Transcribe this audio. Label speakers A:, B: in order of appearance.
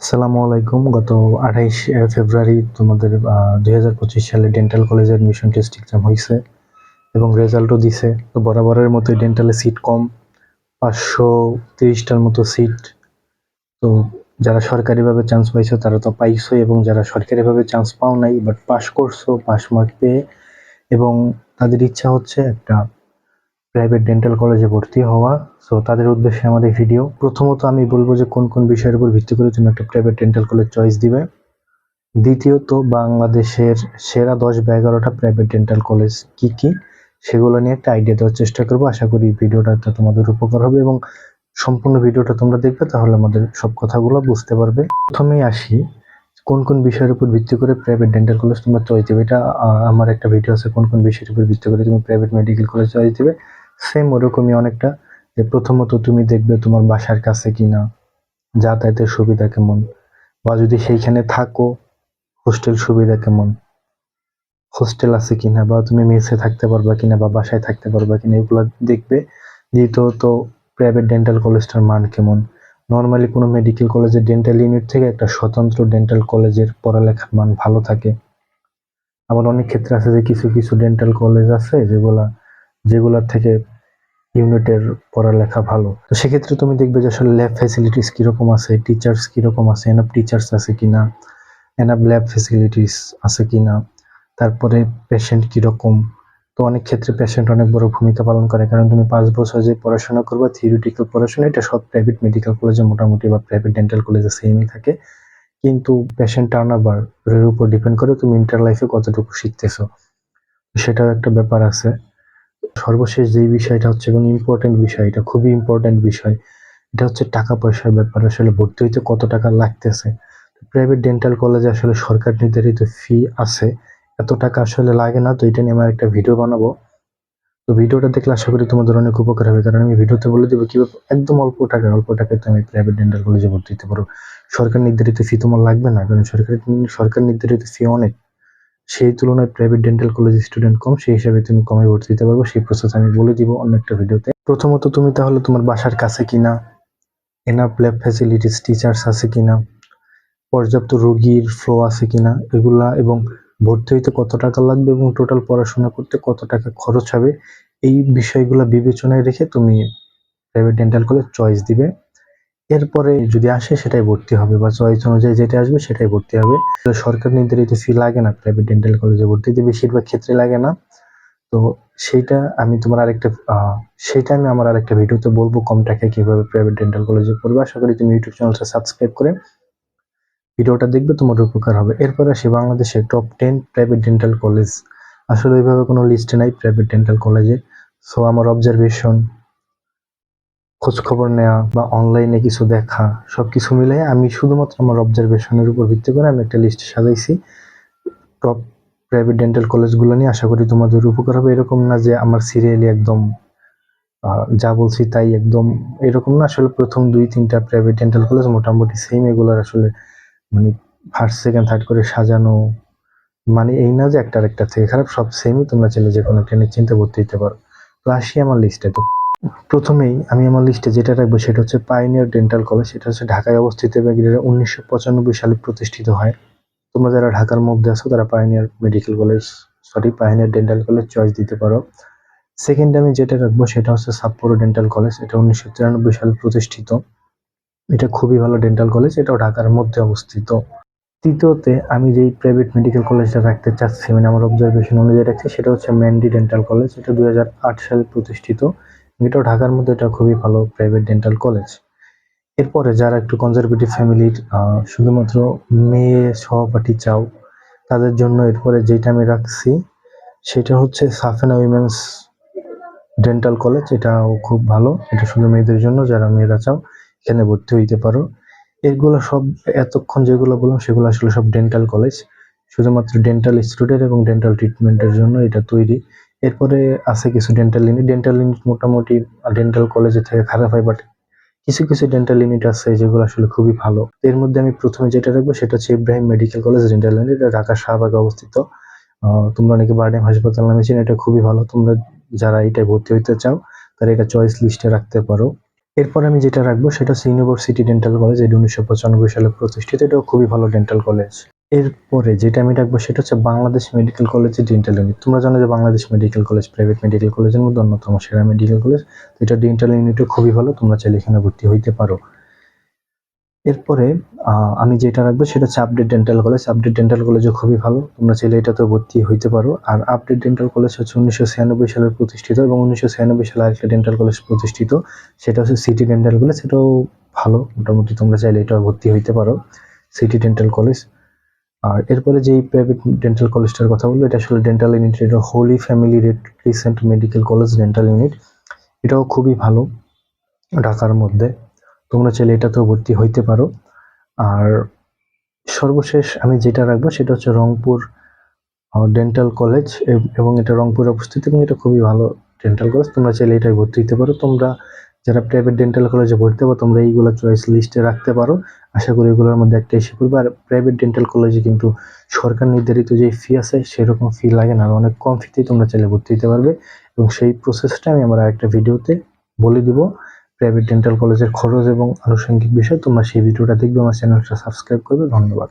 A: আসসালামু আলাইকুম। গত আঠাইশ ফেব্রুয়ারি তোমাদের দুই হাজার পঁচিশ সালে ডেন্টাল কলেজে অ্যাডমিশন টেস্ট এক্সাম হয়েছে এবং রেজাল্টও দিছে। তো বরাবরের মতো ডেন্টালে সিট কম, পাঁচশো তিরিশটার মতো সিট তো যারা সরকারিভাবে চান্স পাইছো, তারা তো পাইছো এবং যারা সরকারিভাবে চান্স পাও নাই বাট পাস করছ পাস মার্ক পেয়ে এবং তাদের ইচ্ছা হচ্ছে একটা প্রাইভেট ডেন্টাল কলেজে ভর্তি হওয়া। সো তাদের উদ্দেশ্যে আমাদের ভিডিও প্রথমত আমি বলব যে কোন কোন বিষয়ের উপর ভিত্তি করে তুমি একটা প্রাইভেট ডেন্টাল কলেজ চয়েস দিবে। দ্বিতীয়ত, বাংলাদেশের সেরা দশ বা এগারোটা প্রাইভেট ডেন্টাল কলেজ কি কি? সেগুলো নিয়ে একটা আইডিয়া দেওয়ার চেষ্টা করব। আশা করি ভিডিওটাতে তোমাদের উপকার হবে এবং সম্পূর্ণ ভিডিওটা তোমরা দেখবে, তাহলে আমাদের সব কথাগুলো বুঝতে পারবে। প্রথমেই আসি, কোন কোন বিষয়ের উপর ভিত্তি করে প্রাইভেট ডেন্টাল কলেজ তোমরা চয়েস দেবে? এটা আমার একটা ভিডিও আছে, কোন কোন বিষয়ের উপর ভিত্তি করে তুমি প্রাইভেট মেডিকেল কলেজ চয়েস দেবে? সেম ওরকমই অনেকটা। যে প্রথমত তুমি দেখবে তোমার বাসার কাছে কিনা, যাতায়াতের সুবিধা কেমন, বা যদি সেইখানে থাকো হোস্টেল সুবিধা কেমন হোস্টেল আছে কিনা, বা তুমি মেসে থাকতে পারবা কিনা, বা বাসায় থাকতে পারবা কিনা, এগুলো দেখবে। দ্বিতীয়ত প্রাইভেট ডেন্টাল কলেজটার মান কেমন। নর্মালি কোনো মেডিকেল কলেজের ডেন্টাল ইউনিট থেকে একটা স্বতন্ত্র ডেন্টাল কলেজের পড়ালেখার মান ভালো থাকে। আবার অনেক ক্ষেত্রে আছে যে কিছু কিছু ডেন্টাল কলেজ আছে যেগুলা যেগুলার থেকে ইউনিটের পড়ালেখা ভালো। তো সেক্ষেত্রে তুমি দেখবে যে আসলে ল্যাব ফ্যাসিলিটিস কীরকম আছে টিচার্স কীরকম আছে এনাফ টিচার্স আছে কিনা এনাফ ল্যাব ফ্যাসিলিটিস আছে কিনা, তারপরে পেশেন্ট কীরকম। তো অনেক ক্ষেত্রে পেশেন্ট অনেক বড় ভূমিকা পালন করে, কারণ তুমি পাঁচ বছর যে পড়াশোনা করবা থিওরিটিক্যাল পড়াশোনা, এটা সব প্রাইভেট মেডিকেল কলেজে মোটামুটি বা প্রাইভেট ডেন্টাল কলেজে সেমই থাকে। কিন্তু পেশেন্ট টার্ন ওভার এর উপর ডিপেন্ড করে তুমি ইন্টার লাইফে কতটুকু শিখতেছো। সেটাও একটা ব্যাপার আছে। সর্বশেষ যেই বিষয়টা হচ্ছে এবং ইম্পর্টেন্ট বিষয়, এটা খুবই ইম্পর্টেন্ট বিষয়, এটা হচ্ছে টাকা পয়সার ব্যাপার। আসলে ভর্তি হইতে কত টাকা লাগতেছে। প্রাইভেট ডেন্টাল কলেজে আসলে সরকার নির্ধারিত ফি আছে। এত টাকা আসলে লাগে না, তো এটা নিয়ে আমার একটা ভিডিও বানাবো। তো ভিডিওটা দেখলে আশা করি তোমাদের অনেক উপকার হবে, কারণ আমি ভিডিওতে বলে দেবো কীভাবে একদম অল্প টাকা অল্প টাকায় তুমি প্রাইভেট ডেন্টাল কলেজে ভর্তি হতে পারো। সরকার নির্ধারিত ফি তোমার লাগবে না, কারণ সরকার সরকার নির্ধারিত ফি অনেক। সেই তুলনায় প্রাইভেট ডেন্টাল কলেজ স্টুডেন্ট কম, সেই হিসাবে তুমি কমে ভর্তি দিতে পারব, সেই প্রসেস আমি বলে দিব অন্য একটা ভিডিওতে প্রথমত তুমি তাহলে তোমার বাসার কাছে কিনা এনাফ ল্যাব ফ্যাসিলিটিস টিচার্স আছে কিনা, পর্যাপ্ত রোগীর ফ্লো আছে কিনা, এগুলা এবং ভর্তি হইতে কত টাকা লাগবে এবং টোটাল পড়াশোনা করতে কত টাকা খরচ হবে, এই বিষয়গুলো বিবেচনায় রেখে তুমি প্রাইভেট ডেন্টাল কলেজ চয়েস দিবে। এরপরে যদি আসে সেটাই ভর্তি হবে বা চয়েস অনুযায়ী যেটা আসবে সেটাই ভর্তি হবে। তো সরকার নির্ধারিত ফি লাগে না প্রাইভেট ডেন্টাল কলেজে ভর্তিতে বেশিরভাগ ক্ষেত্রে লাগে না। তো সেইটা আমি তোমার আরেকটা সেইটা আমি আমার আরেকটা ভিডিওতে বলব কম টাকায় কীভাবে প্রাইভেট ডেন্টাল কলেজে পড়বে। আশা করি তুমি ইউটিউব চ্যানেলটা সাবস্ক্রাইব করে ভিডিওটা দেখবে, তোমার উপকার হবে। এরপরে আসি বাংলাদেশের top ten private dental college আসলে ওইভাবে কোনো লিস্টে নাই প্রাইভেট ডেন্টাল কলেজে সো আমার অবজারভেশন খোঁজ খবর নেওয়া বা অনলাইনে কিছু দেখা সব কিছু মিলে আমি শুধুমাত্র আমার অবজারভেশনের উপর ভিত্তি করে আমি একটা লিস্ট সাজাইছি। টপ প্রাইভেট ডেন্টাল কলেজগুলো নিয়ে আশা করি তোমাদের উপকার হবে। এরকম না যে আমার সিরিয়ালি একদম যা বলছি তাই একদম এরকম না। আসলে প্রথম দুই, তিনটা প্রাইভেট ডেন্টাল কলেজ মোটামুটি সেম এগুলোর আসলে মানে ফার্স্ট সেকেন্ড থার্ড করে সাজানো। মানে এই না যে একটা আরেকটা থেকে খারাপ, সব সেমই তোমরা চাইলে যে কোনো ট্রেনের চিন্তা ভর্তি দিতে পারো। তো আসি আমার লিস্টে তো প্রথমেই আমি আমার লিস্টে যেটা রাখব সেটা হচ্ছে পাইনিয়ার ডেন্টাল কলেজ সেটা হচ্ছে ঢাকায় অবস্থিত এবং এটা উনিশশো পঁচানব্বই সালে প্রতিষ্ঠিত হয়। তোমরা যারা ঢাকার মধ্যে আছো, তারা pioneer medical college sorry pioneer dental college choice দিতে পারো। সেকেন্ড আমি যেটা রাখব সেটা হচ্ছে সাপ্পোরো ডেন্টাল কলেজ এটা উনিশশো তিরানব্বই সালে প্রতিষ্ঠিত। এটা খুবই ভালো ডেন্টাল কলেজ এটাও ঢাকার মধ্যে অবস্থিত। তৃতীয়তে আমি যেই প্রাইভেট মেডিকেল কলেজটা রাখতে চাচ্ছি মানে আমার অবজারভেশন অনুযায়ী রাখছি, সেটা হচ্ছে ম্যান্ডি ডেন্টাল কলেজ এটা দুই হাজার আট সালে প্রতিষ্ঠিত। এটাও ঢাকার মধ্যে এটা খুবই ভালো প্রাইভেট ডেন্টাল কলেজ এরপরে যারা একটু কনজারভেটিভ ফ্যামিলির শুধুমাত্র মেয়ে সহপাঠী চাও, তাদের জন্য এরপরে যেটা আমি রাখছি, সেটা হচ্ছে সাফেনা উইমেন্স ডেন্টাল কলেজ এটাও খুব ভালো। এটা শুধু মেয়েদের জন্য, যারা মেয়েরা চাও, এখানে ভর্তি হইতে পারো। এগুলো সব, এতক্ষণ যেগুলো বললাম, সেগুলো আসলে সব ডেন্টাল কলেজ শুধুমাত্র ডেন্টাল স্টুডেন্ট এবং ডেন্টাল ট্রিটমেন্টের জন্য এটা তৈরি। এরপরে আছে কিছু ডেন্টাল ইউনিট ডেন্টাল ইউনিট মোটামুটি ডেন্টাল কলেজে থেকে খারাপ হয় বাট কিছু কিছু ডেন্টাল ইউনিট আছে যেগুলো আসলে খুবই ভালো। এর মধ্যে আমি প্রথমে যেটা রাখব, সেটা হচ্ছে Ibrahim medical college dental unit এটা ঢাকা শাহবাগে অবস্থিত। তোমরা অনেকে বার্ডেম হাসপাতাল নামে চিনো, এটা খুবই ভালো। তোমরা যারা এটাই ভর্তি হইতে চাও, তারা এটা চয়েস লিস্টে রাখতে পারো। এরপর আমি যেটা রাখব, সেটা হচ্ছে ইউনিভার্সিটি ডেন্টাল কলেজ এটা উনিশশো পঁচানব্বই সালে প্রতিষ্ঠিত, এটাও খুবই ভালো ডেন্টাল কলেজ এরপরে যেটা আমি রাখব সেটা হচ্ছে বাংলাদেশ মেডিকেল কলেজের ডেন্টাল ইউনিট তোমরা জানো যে Bangladesh medical college private medical কলেজের মধ্যে অন্যতম সেরা মেডিকেল কলেজ। তো এটা ডেন্টাল ইউনিটও খুবই ভালো, তোমরা চাইলে এখানে ভর্তি হইতে পারো। এরপরে আমি যেটা রাখব সেটা হচ্ছে update dental college update dental কলেজও খুবই ভালো, তোমরা চাইলে এটাতে ভর্তি হইতে পারো। আর আপডেট ডেন্টাল কলেজ হচ্ছে উনিশশো ছিয়ানব্বই সালে প্রতিষ্ঠিত এবং উনিশশো ছিয়ানব্বই সালে আরেকটা ডেন্টাল কলেজ প্রতিষ্ঠিত। সেটা হচ্ছে সিটি ডেন্টাল কলেজ সেটাও ভালো, মোটামুটি তোমরা চাইলে এটাও ভর্তি হইতে পারো। সিটি ডেন্টাল কলেজ আর এরপরে যেই প্রাইভেট ডেন্টাল কলেজটার কথা বলব, এটা আসলে ডেন্টাল ইউনিট এটা holy family recent medical college dental unit এটাও খুবই ভালো ঢাকার মধ্যে। তোমরা চাইলে এটাতেও ভর্তি হইতে পারো। আর সর্বশেষ আমি যেটা রাখব, সেটা হচ্ছে রংপুর ডেন্টাল কলেজ এবং এটা রংপুরে অবস্থিত এবং এটা খুবই ভালো ডেন্টাল কলেজ তোমরা চাইলে এটাই ভর্তি হতে পারো। তোমরা যারা প্রাইভেট ডেন্টাল কলেজে ভর্তি হবে, তোমরা এইগুলো চয়েস লিস্টে রাখতে পারো। আশা করি এগুলোর মধ্যে একটা এসে পড়বে আর প্রাইভেট ডেন্টাল কলেজে কিন্তু সরকার নির্ধারিত যে ফি আছে, সেরকম ফি লাগে না। আর অনেক কম ফিতেই তোমরা চাইলে ভর্তি হতে পারবে। এবং সেই প্রসেসটা আমি আমার আরেকটা ভিডিওতে বলে দিব। প্রাইভেট ডেন্টাল কলেজের খরচ এবং আনুষঙ্গিক বিষয় তোমরা সেই ভিডিওটা দেখবে, আমার চ্যানেলটা সাবস্ক্রাইব করবে। ধন্যবাদ।